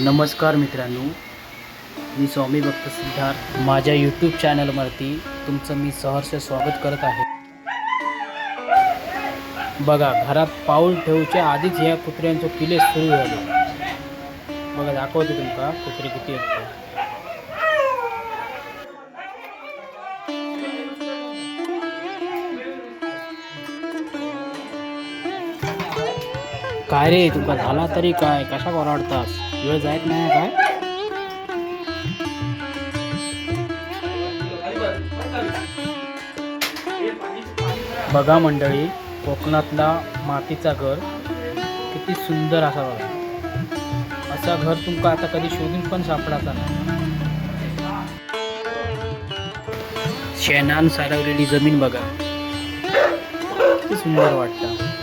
नमस्कार मित्रांनो मी स्वामी भक्त सिद्धार्थ. माझ्या यूट्यूब चॅनलवरती तुमचं मी सहर्ष स्वागत करत आहे. बघा घरात पाऊल ठेवच्या आधीच ह्या कुत्र्यांचं किले सुरू झाले. बघा दाखवते तुमका कुत्रे किती असतात काय रे तुका झाला तरी काय? कशा ओरडतास? वेळ जायत नाही काय? बघा मंडळी कोकणातला मातीचा घर किती सुंदर असा बघा. असा घर तुमका आता कधी शोधून पण सापडायचा नाही. शेणान सारवलेली जमीन बघा. किती सुंदर वाटतं.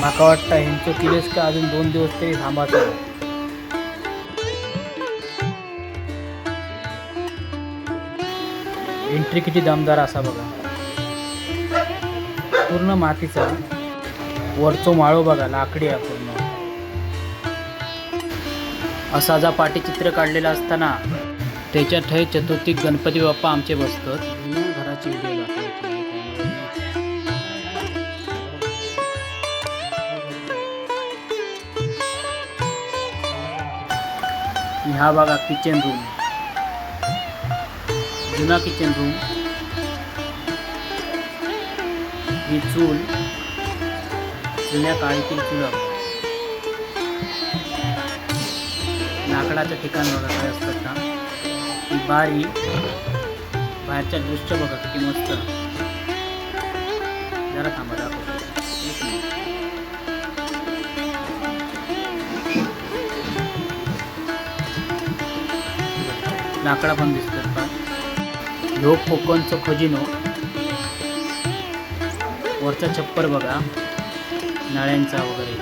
माका वाटतं ह्यांचं किलेस का अजून दोन दिवस तरी थांबायचं एंट्री किती दमदार असा बघा. पूर्ण मातीचा वरचो माळो बघा लाकडी आहे पूर्ण. असा जा पाठीचित्र काढलेला असताना त्याच्या ठे चतुर्थी गणपती बाप्पा आमचे बसतात. घराची ह्या बघा किचन रूम जुना किचन रूम ही चूल. जुन्या काळीतील चूल लाकडाचं ठिकाण बघा काय असतात ना ही बारी. बाहेरच्या दृश्य बघा किती मस्त. जरा थांबा लाकडा पण दिसतात का? ह्यो कोकणचं खजिनो. वरचा छप्पर बघा. नळ्यांचा वगैरे.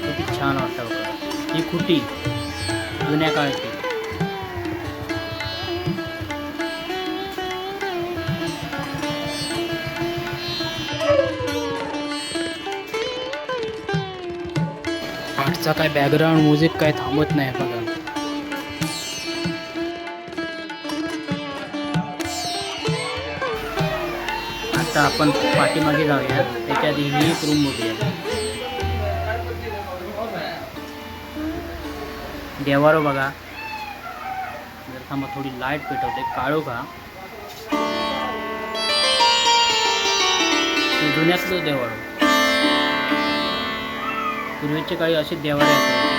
किती छान वाटतं बघा. ही खुटी. जुन्या काळाची. आठचा काय बॅकग्राऊंड म्युझिक काय थांबत नाही पण आता आपण पाठीमागे जाऊया त्याच्या आधी ही एक रूम बघूया देवारो बघा. जर थांबा थोडी लाइट पेटवते. काळो का? जुन्यातलं देवारो. पूर्वीचे काळी असे देवारे असायचे.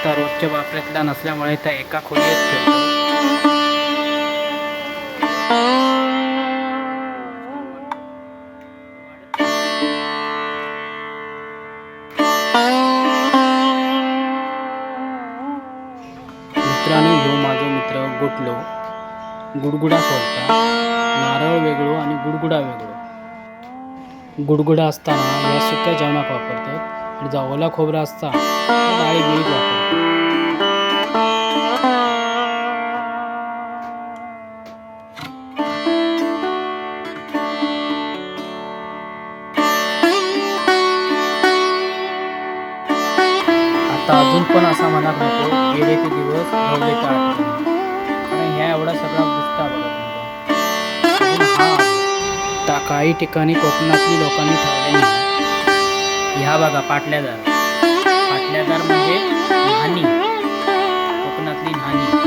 आता रोजच्या वापरातला नसल्यामुळे त्या एका खोलीत ठेवतो. मित्रांनो ह्यो माझो मित्र गुटलो. गुडगुडा सोडता नारळ वेगळो आणि गुडगुडा वेगळो. गुडगुडा असताना या सुक्या जेवणात वापरतात. आणि जावला खोबरा असता डाळी बिळीत वापरतात. आता अजून पण असा मनात नको गेले ते दिवस घडले ते कारण ह्या एवढा सगळा दिसता बघा त्या काही ठिकाणी कोकणातली लोकांनी ठेवलेली ह्या बघा पाटल्यादार पाटल्यादार म्हणजे न्हाणी. कोकणातली न्हाणी.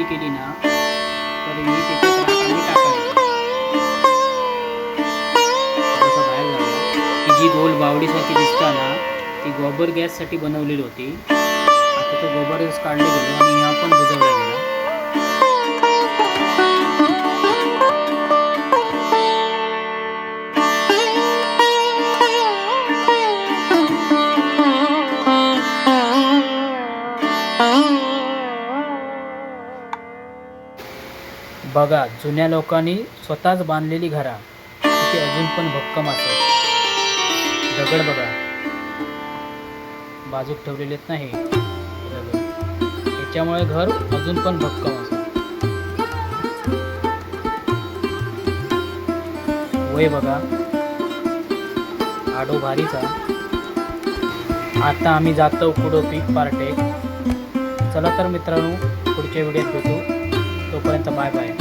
मोठी केली ना तर मी त्याच्यात टाकायचं जी गोल बावडीसाठी दिसता ना ती गोबर गॅससाठी बनवलेली होती. आता तो गोबर गॅस काढले गेलो आणि हा पण बुजवला बघा जुन्या लोकांनी स्वतःच बांधलेली घरा. ती अजून पण भक्कम असत दगड बघा. बाजूक ठेवलेलेत नाही दगड. त्याच्यामुळे घर अजून पण भक्कम असत वय बघा. आडो भारीचा आता आम्ही जातो कुडो पीक पार्टे. चला तर मित्रांनो पुढच्या व्हिडिओत भेटू. तोपर्यंत बाय बाय.